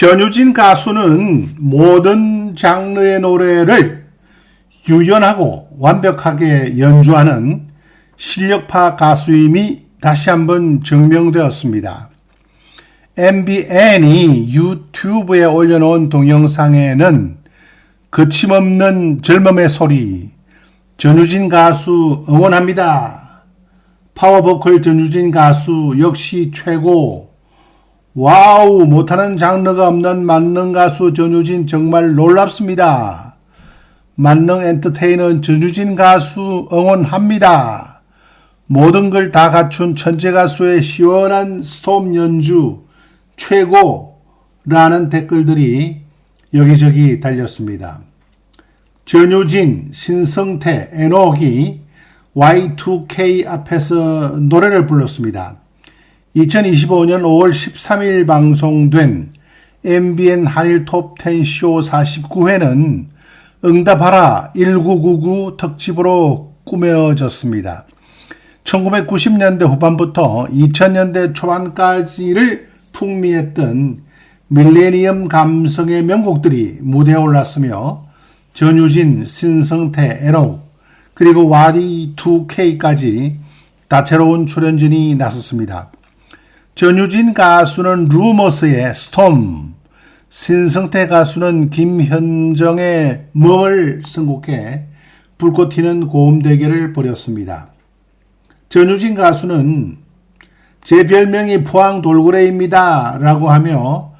전유진 가수는 모든 장르의 노래를 유연하고 완벽하게 연주하는 실력파 가수임이 다시 한번 증명되었습니다. MBN이 유튜브에 올려놓은 동영상에는 거침없는 젊음의 소리, 전유진 가수 응원합니다. 파워보컬 전유진 가수 역시 최고. 와우, 못하는 장르가 없는 만능 가수 전유진 정말 놀랍습니다. 만능 엔터테이너 전유진 가수 응원합니다. 모든 걸 다 갖춘 천재 가수의 시원한 스톰 연주 최고라는 댓글들이 여기저기 달렸습니다. 전효진, 신성태, 에녹이 Y2K 앞에서 노래를 불렀습니다. 2025년 5월 13일 방송된 MBN 한일 톱10 쇼 49회는 응답하라 1999 특집으로 꾸며졌습니다. 1990년대 후반부터 2000년대 초반까지를 풍미했던 밀레니엄 감성의 명곡들이 무대에 올랐으며 전유진, 신성태, 에녹 그리고 와디 2K까지 다채로운 출연진이 나섰습니다. 전유진 가수는 루머스의 스톰, 신성태 가수는 김현정의 멍을 선곡해 불꽃 튀는 고음 대결을 벌였습니다. 전유진 가수는 제 별명이 포항 돌고래입니다. 라고 하며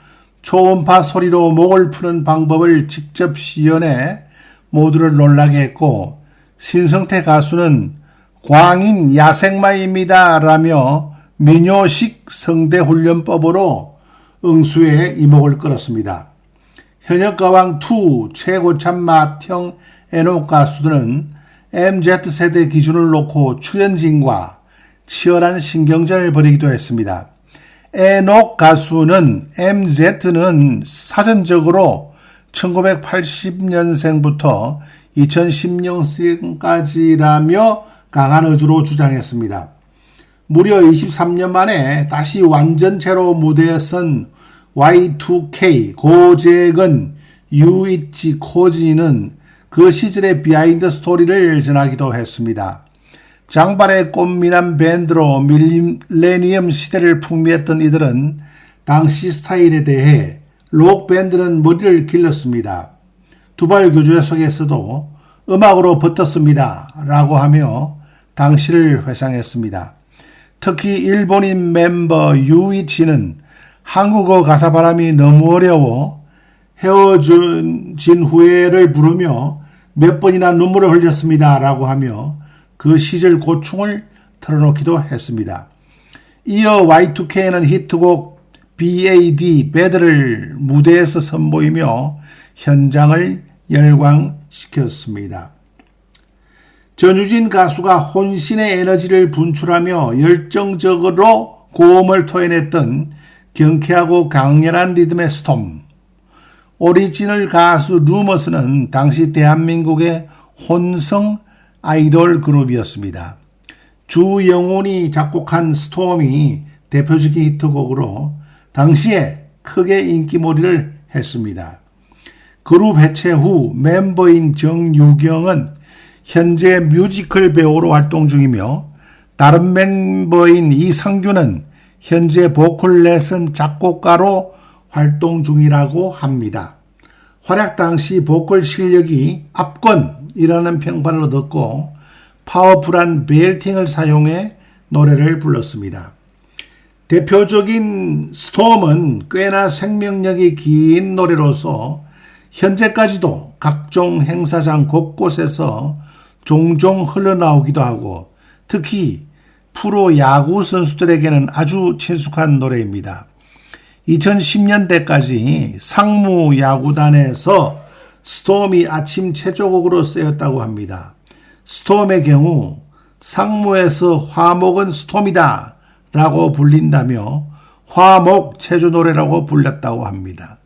초음파 소리로 목을 푸는 방법을 직접 시연해 모두를 놀라게 했고 신성태 가수는 광인 야생마입니다. 라며 민요식 성대훈련법으로 응수의 이목을 끌었습니다. 현역가왕2 최고참 맏형 에녹 가수들은 MZ세대 기준을 놓고 출연진과 치열한 신경전을 벌이기도 했습니다. 에녹 가수는 MZ는 사전적으로 1980년생부터 2010년생까지라며 강한 의주로 주장했습니다. 무려 23년 만에 다시 완전체로 무대에 선 Y2K 고재근 유이치 코지는 그 시절의 비하인드 스토리를 전하기도 했습니다. 장발의 꽃미남 밴드로 밀레니엄 시대를 풍미했던 이들은 당시 스타일에 대해 록 밴드는 머리를 길렀습니다. 두발 교주 속에서도 음악으로 버텼습니다. 라고 하며 당시를 회상했습니다. 특히 일본인 멤버 유이치는 한국어 가사 바람이 너무 어려워 헤어진 후회를 부르며 몇 번이나 눈물을 흘렸습니다. 라고 하며 그 시절 고충을 털어놓기도 했습니다. 이어 Y2K는 히트곡 BAD, 배드를 무대에서 선보이며 현장을 열광시켰습니다. 전유진 가수가 혼신의 에너지를 분출하며 열정적으로 고음을 토해냈던 경쾌하고 강렬한 리듬의 스톰. 오리지널 가수 루머스는 당시 대한민국의 혼성 아이돌 그룹이었습니다. 주영훈이 작곡한 스톰이 대표적인 히트곡으로 당시에 크게 인기몰이를 했습니다. 그룹 해체 후 멤버인 정유경은 현재 뮤지컬 배우로 활동 중이며 다른 멤버인 이상규는 현재 보컬 레슨 작곡가로 활동 중이라고 합니다. 활약 당시 보컬 실력이 압권이라는 평판을 얻었고 파워풀한 벨팅을 사용해 노래를 불렀습니다. 대표적인 스톰은 꽤나 생명력이 긴 노래로서 현재까지도 각종 행사장 곳곳에서 종종 흘러나오기도 하고 특히 프로 야구 선수들에게는 아주 친숙한 노래입니다. 2010년대까지 상무 야구단에서 스톰이 아침 체조곡으로 쓰였다고 합니다. 스톰의 경우 상무에서 화목은 스톰이다 라고 불린다며 화목 체조 노래라고 불렸다고 합니다.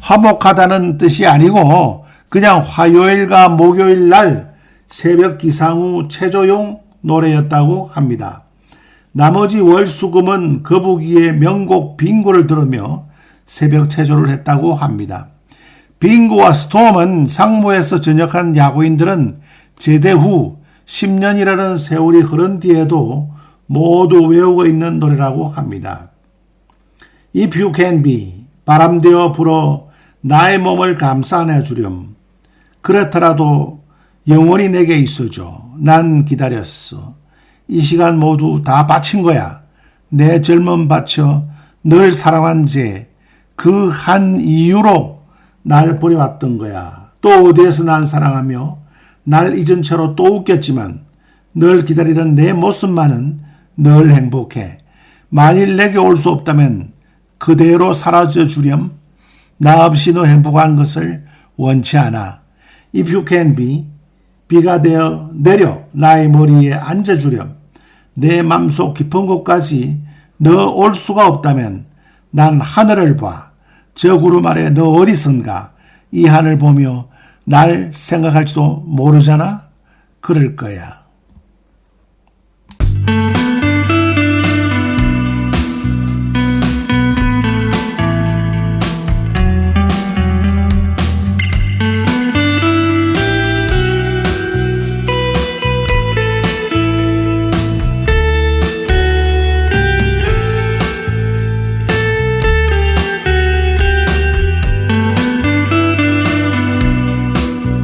화목하다는 뜻이 아니고 그냥 화요일과 목요일 날 새벽 기상 후 체조용 노래였다고 합니다. 나머지 월수금은 거북이의 명곡 빙고를 들으며 새벽 체조를 했다고 합니다. 빙고와 스톰은 상무에서 전역한 야구인들은 제대 후 10년이라는 세월이 흐른 뒤에도 모두 외우고 있는 노래라고 합니다. If you can be 바람되어 불어 나의 몸을 감싸 안아 주렴. 그렇더라도 영원히 내게 있어줘. 난 기다렸어. 이 시간 모두 다 바친 거야. 내 젊음 바쳐 널 사랑한 제그한 이유로 날 버려왔던 거야. 또 어디에서 난 사랑하며 날 잊은 채로 또 웃겼지만 널 기다리는 내 모습만은 늘 행복해. 만일 내게 올 수 없다면 그대로 사라져 주렴. 나 없이 너 행복한 것을 원치 않아. If you can be, 비가 되어 내려 나의 머리에 앉아주렴. 내 맘속 깊은 곳까지 너 올 수가 없다면 난 하늘을 봐. 저 구름 아래 너 어디선가 이 하늘 보며 날 생각할지도 모르잖아? 그럴 거야.